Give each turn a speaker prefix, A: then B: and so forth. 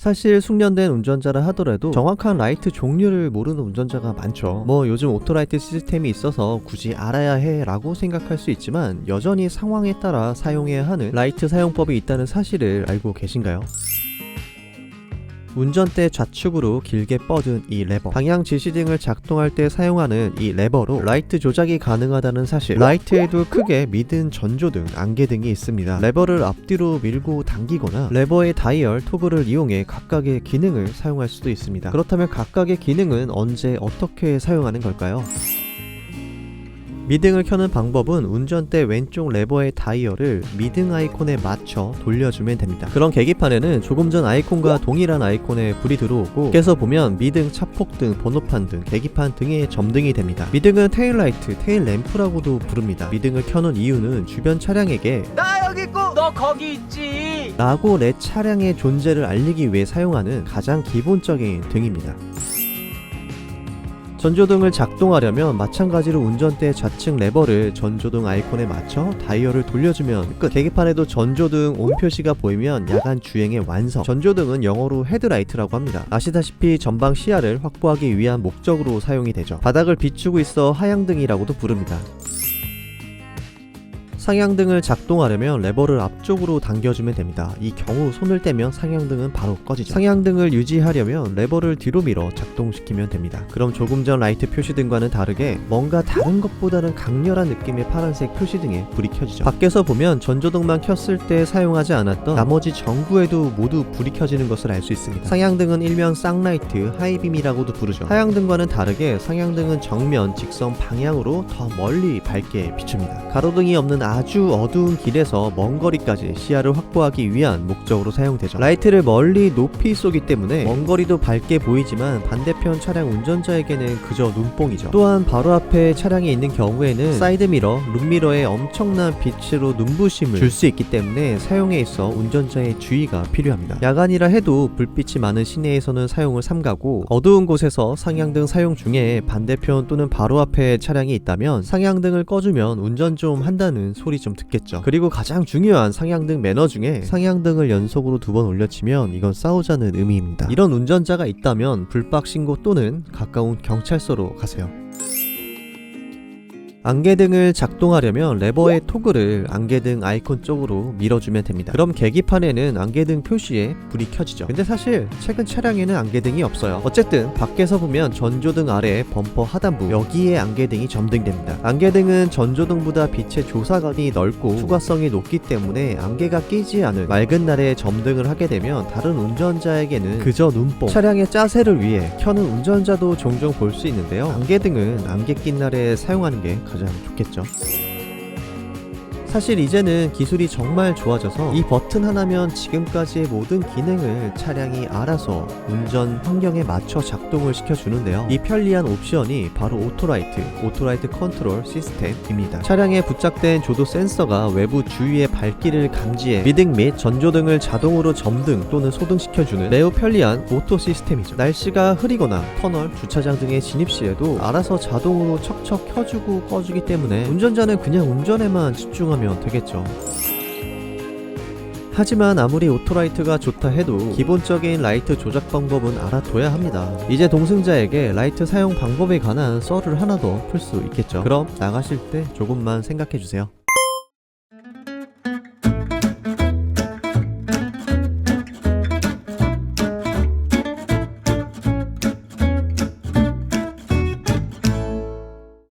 A: 사실 숙련된 운전자라 하더라도 정확한 라이트 종류를 모르는 운전자가 많죠. 뭐 요즘 오토라이트 시스템이 있어서 굳이 알아야 해 라고 생각할 수 있지만 여전히 상황에 따라 사용해야 하는 라이트 사용법이 있다는 사실을 알고 계신가요? 운전대 좌측으로 길게 뻗은 이 레버. 방향 지시 등을 작동할 때 사용하는 이 레버로 라이트 조작이 가능하다는 사실. 라이트에도 크게 미든 전조등, 안개등이 있습니다. 레버를 앞뒤로 밀고 당기거나 레버의 다이얼, 토글을 이용해 각각의 기능을 사용할 수도 있습니다. 그렇다면 각각의 기능은 언제 어떻게 사용하는 걸까요? 미등을 켜는 방법은 운전대 왼쪽 레버의 다이얼을 미등 아이콘에 맞춰 돌려주면 됩니다. 그런 계기판에는 조금 전 아이콘과 동일한 아이콘에 불이 들어오고 깨서 보면 미등, 차폭등, 번호판 등, 계기판 등의 점등이 됩니다. 미등은 테일라이트, 테일 램프라고도 부릅니다. 미등을 켜는 이유는 주변 차량에게
B: 나 여기 있고 너 거기 있지
A: 라고 내 차량의 존재를 알리기 위해 사용하는 가장 기본적인 등입니다. 전조등을 작동하려면 마찬가지로 운전대 좌측 레버를 전조등 아이콘에 맞춰 다이얼을 돌려주면 끝. 계기판에도 전조등 온 표시가 보이면 야간 주행의 완성. 전조등은 영어로 헤드라이트라고 합니다. 아시다시피 전방 시야를 확보하기 위한 목적으로 사용이 되죠. 바닥을 비추고 있어 하향등이라고도 부릅니다. 상향등을 작동하려면 레버를 앞쪽으로 당겨주면 됩니다. 이 경우 손을 떼면 상향등은 바로 꺼지죠. 상향등을 유지하려면 레버를 뒤로 밀어 작동시키면 됩니다. 그럼 조금 전 라이트 표시등과는 다르게 뭔가 다른 것보다는 강렬한 느낌의 파란색 표시등에 불이 켜지죠. 밖에서 보면 전조등만 켰을 때 사용하지 않았던 나머지 전구에도 모두 불이 켜지는 것을 알 수 있습니다. 상향등은 일명 쌍라이트, 하이빔이라고도 부르죠. 하향등과는 다르게 상향등은 정면, 직선 방향으로 더 멀리 밝게 비춥니다. 가로등이 없는 아주 어두운 길에서 먼 거리까지 시야를 확보하기 위한 목적으로 사용되죠. 라이트를 멀리 높이 쏘기 때문에 먼 거리도 밝게 보이지만 반대편 차량 운전자에게는 그저 눈뽕이죠. 또한 바로 앞에 차량이 있는 경우에는 사이드미러, 룸미러에 엄청난 빛으로 눈부심을 줄 수 있기 때문에 사용에 있어 운전자의 주의가 필요합니다. 야간이라 해도 불빛이 많은 시내에서는 사용을 삼가고 어두운 곳에서 상향등 사용 중에 반대편 또는 바로 앞에 차량이 있다면 상향등을 꺼주면 운전 좀 한다는 소리 좀 듣겠죠. 그리고 가장 중요한 상향등 매너 중에 상향등을 연속으로 두 번 올려치면 이건 싸우자는 의미입니다. 이런 운전자가 있다면 불박 신고 또는 가까운 경찰서로 가세요. 안개등을 작동하려면 레버의 토글을 안개등 아이콘 쪽으로 밀어주면 됩니다. 그럼 계기판에는 안개등 표시에 불이 켜지죠. 근데 사실 최근 차량에는 안개등이 없어요. 어쨌든 밖에서 보면 전조등 아래 범퍼 하단부 여기에 안개등이 점등됩니다. 안개등은 전조등보다 빛의 조사각이 넓고 투과성이 높기 때문에 안개가 끼지 않은 맑은 날에 점등을 하게 되면 다른 운전자에게는 그저 눈뽕 차량의 짜세를 위해 켜는 운전자도 종종 볼 수 있는데요. 안개등은 안개 낀 날에 사용하는 게 가장 좋겠죠. 사실 이제는 기술이 정말 좋아져서 이 버튼 하나면 지금까지의 모든 기능을 차량이 알아서 운전 환경에 맞춰 작동을 시켜주는데요. 이 편리한 옵션이 바로 오토라이트, 오토라이트 컨트롤 시스템입니다. 차량에 부착된 조도 센서가 외부 주위의 밝기를 감지해 미등 및 전조등을 자동으로 점등 또는 소등시켜주는 매우 편리한 오토 시스템이죠. 날씨가 흐리거나 터널, 주차장 등의 진입 시에도 알아서 자동으로 척척 켜주고 꺼주기 때문에 운전자는 그냥 운전에만 집중 하면 되겠죠. 하지만 아무리 오토라이트가 좋다 해도 기본적인 라이트 조작 방법은 알아둬야 합니다. 이제 동승자에게 라이트 사용 방법에 관한 썰을 하나 더 풀 수 있겠죠. 그럼 나가실 때 조금만 생각해 주세요.